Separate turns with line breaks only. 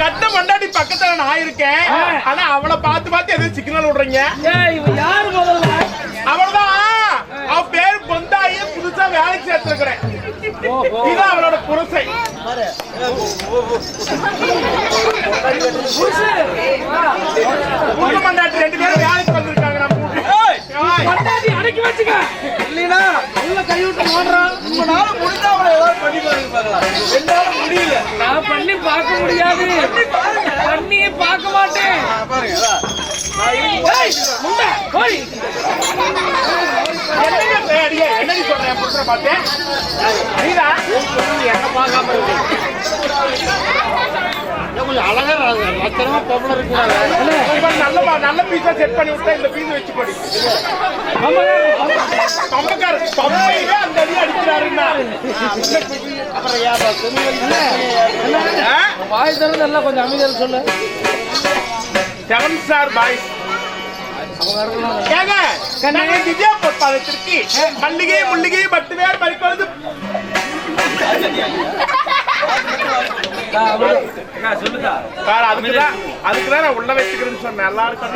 கட்ட மண்டாடி பக்கத்துல நான் இருக்கேன். ஆனா அவளை பார்த்து பார்த்து எதுவும் சிக்னல் விடுறீங்க?
யாரு முதல்ல?
அவள்தான் அவ பேர் பொந்தாயி புதுசா வேலைக்கு சேர்த்திருக்கிறேன். இது அவளோட புருஷை புது மண்டாட்டி ரெண்டு பேரும் வேலைக்கு வந்திருக்காங்க
பண்டாட்டி அடக்கி வச்சுக்க.
இல்லைன்னா
உள்ள கை விட்டு ஓடுறான்.
உங்களால முடிஞ்சா அவளை ஏதாவது பண்ணி பாருங்க பார்க்கலாம் என்னால முடியல
நான் பண்ணி பார்க்க முடியாது பண்ணி பார்க்க மாட்டேன்
பாருங்க அதான். நான் இருக்கு
ஏய், முண்டை, போய்.
என்னங்க பேடியே? என்னடி சொல்ற என் புருஷனை பார்த்து? நீதா? என்ன பார்க்காம இருக்கு?
கொஞ்சம் அழகா லட்சணமா பொம்பளை இருக்கிறாங்க
நல்ல நல்ல பீஸா செட் பண்ணி விட்டா இந்த பீஸ் வச்சு போடி பம்பக்கார பம்பையிலே
வாய் திறந்து எல்லாம் கொஞ்சம் அமைதியா சொல்லு.
செவன் ஸ்டார் பாய் ஏங்க நாங்க திவ்யா பொற்பாதத்திற்கு மல்லிகை முள்ளிகை பறிப்பது பாரு அதுக்குதான் அதுக்குதான் நான் உள்ள வச்சுக்கிறேன்னு சொன்னேன். எல்லாருக்கும்